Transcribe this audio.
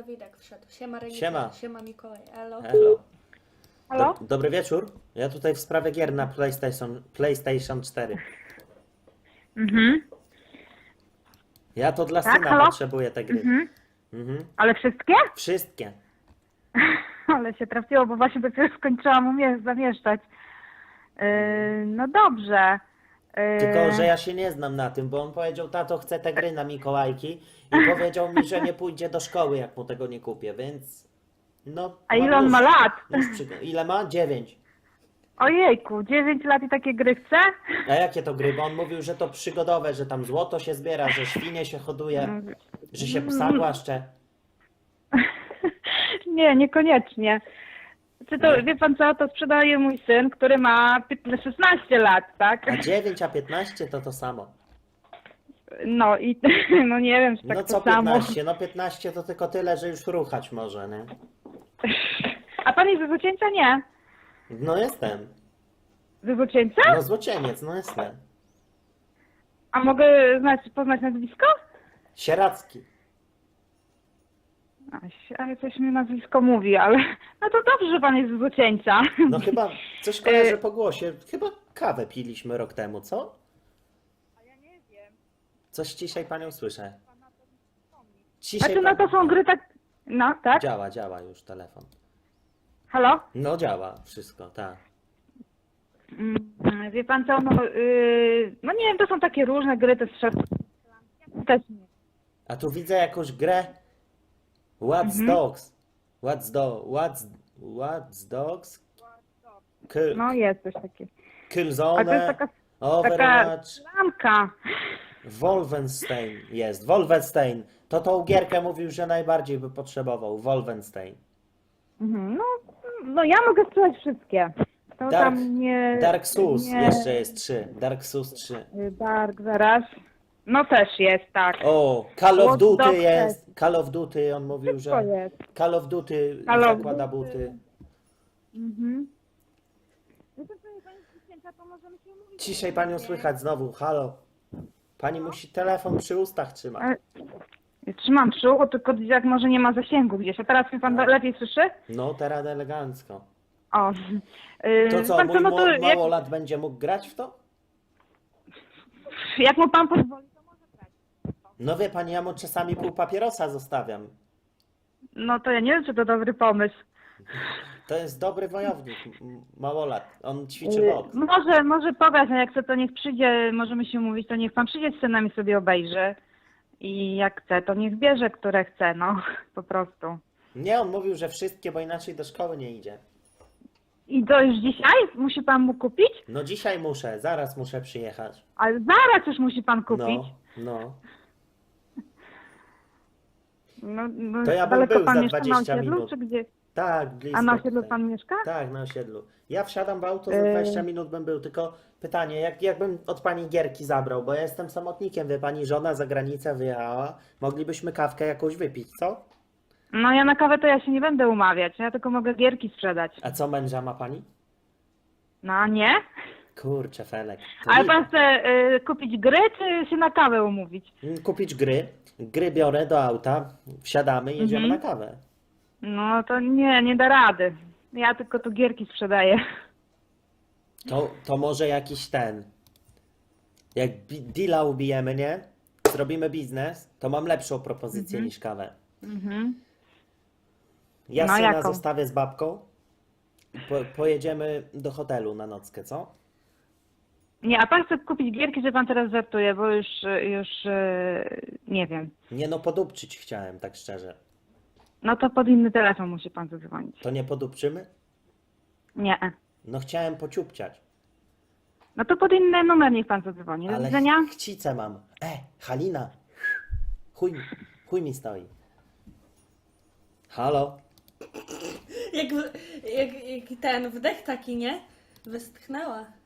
Dawidek wszedł. Siema Renita. Siema. Siema Mikołaj. Elo. Hello. Halo? Do, dobry wieczór. Ja tutaj w sprawie gier na PlayStation, PlayStation 4. Mhm. Ja to dla Tak, syna halo? potrzebuję te gry. Mhm. Mhm. Ale wszystkie? Wszystkie. Ale się trafiło, bo właśnie dopiero skończyłam umie- zamieszczać. Yy, no dobrze. Tylko, że ja się nie znam na tym, bo on powiedział, tato chce te gry na Mikołajki i powiedział mi, że nie pójdzie do szkoły, jak mu tego nie kupię, więc no... A mam ile on już- ma lat? już Ile ma? Dziewięć. Ojejku, 9 lat i takie gry chce? A jakie to gry? Bo on mówił, że to przygodowe, że tam złoto się zbiera, że świnie się hoduje, że się psa głaszcze. nie, niekoniecznie. Czy to, wie pan co, to sprzedaje mój syn, który ma 15, 16 lat, tak? A 9, a 15 to to samo. No i no nie wiem, czy tak No to co samo. 15? No 15 to tylko tyle, że już ruchać może, nie? A pan jest ze Złocieńca? Nie. No jestem. Ze Złocieńca? No złocieniec, no jestem. A mogę znać, poznać nazwisko? Sieracki. A, się- ale coś mi nazwisko mówi, ale no to dobrze, że pan jest z Złocieńca. No chyba coś kojarzę po głosie. Chyba kawę piliśmy rok temu, co? A ja nie wiem. Coś ciszej panią słyszę. A Ciszej czy no to są gry tak... No, tak? Działa, działa już telefon. Halo? No działa wszystko, tak. Mm, Wie pan co, no, yy, no nie wiem, to są takie różne gry, to jest też nie. A tu widzę jakąś grę. What's Mhm. dogs? What's do? What's What's dogs? Kill, No jest coś takiego. A to Killzone, jest taka Overwatch, lamka. Wolfenstein jest. Wolfenstein. To tą gierkę mówił, że najbardziej by potrzebował. Wolfenstein. Mhm, no, no ja mogę sprzedać wszystkie. To Dark- tam nie... Dark Souls nie, jeszcze jest 3. Dark Souls 3. y, Dark, zaraz. No też jest, tak. O, Call of Watch Duty Dogs jest. Call of Duty, on mówił, To że jest. Call of Duty Call of zakłada buty. Mhm. No to pani możemy się umówić. Ciszej panią słychać znowu. Halo. Pani musi telefon przy ustach trzymać. Trzymam przy uchu, tylko jak może nie ma zasięgu gdzieś. A teraz mnie pan lepiej słyszy? No, teraz elegancko. O. Yy, To co, pan mój no to jak, małolat będzie mógł grać w to? Jak mu pan pozwoli, to może grać. No wie pani, ja mu czasami pół papierosa zostawiam. No to ja nie wiem, czy to dobry pomysł. To jest dobry wojownik, m- małolat. On ćwiczy Yy, boks. może, może pograć, no jak chce, to niech przyjdzie, możemy się umówić, to niech pan przyjdzie z synami sobie obejrzy. I jak chce, to niech bierze, które chce, no, po prostu. Nie, on mówił, że wszystkie, bo inaczej do szkoły nie idzie. I to już dzisiaj musi pan mu kupić? No dzisiaj muszę, zaraz muszę przyjechać. Ale zaraz już musi pan kupić. No, no. No, no, To ja bym daleko był pan za mieszka na 20 osiedlu, minut. czy gdzie? Tak, blisko. A na osiedlu tutaj. pan mieszka? Tak, na osiedlu. Ja wsiadam w auto, za Yy. 20 minut bym był, tylko pytanie, jak, jakbym od pani gierki zabrał, bo ja jestem samotnikiem, wie pani, żona za granicę wyjechała, moglibyśmy kawkę jakąś wypić, co? No ja na kawę to ja się nie będę umawiać, ja tylko mogę gierki sprzedać. A co męża ma pani? No nie? Kurczę, Felek. to Ale nie- pan chce y, kupić gry, czy się na kawę umówić? Kupić gry, gry biorę do auta, wsiadamy, jedziemy Mhm. na kawę. No to nie, nie da rady. Ja tylko tu gierki sprzedaję. To, to może jakiś ten, jak bi- deala ubijemy, nie? Zrobimy biznes, to mam lepszą propozycję Mhm. niż kawę. Mhm. Ja No, syna jaką? zostawię z babką. Po, pojedziemy do hotelu na nockę, co? Nie, a pan chce kupić gierki, że pan teraz żartuje, bo już, już y, nie wiem. Nie no, podupczyć chciałem, tak szczerze. No to pod inny telefon musi pan zadzwonić. To nie podupczymy? Nie. No chciałem pociupciać, No to pod inny numer niech pan zadzwoni. Do ale widzenia. chcicę mam. E, Halina! Chuj, chuj mi stoi. Halo? Jak, jak, jak ten wdech taki, nie? Westchnęła.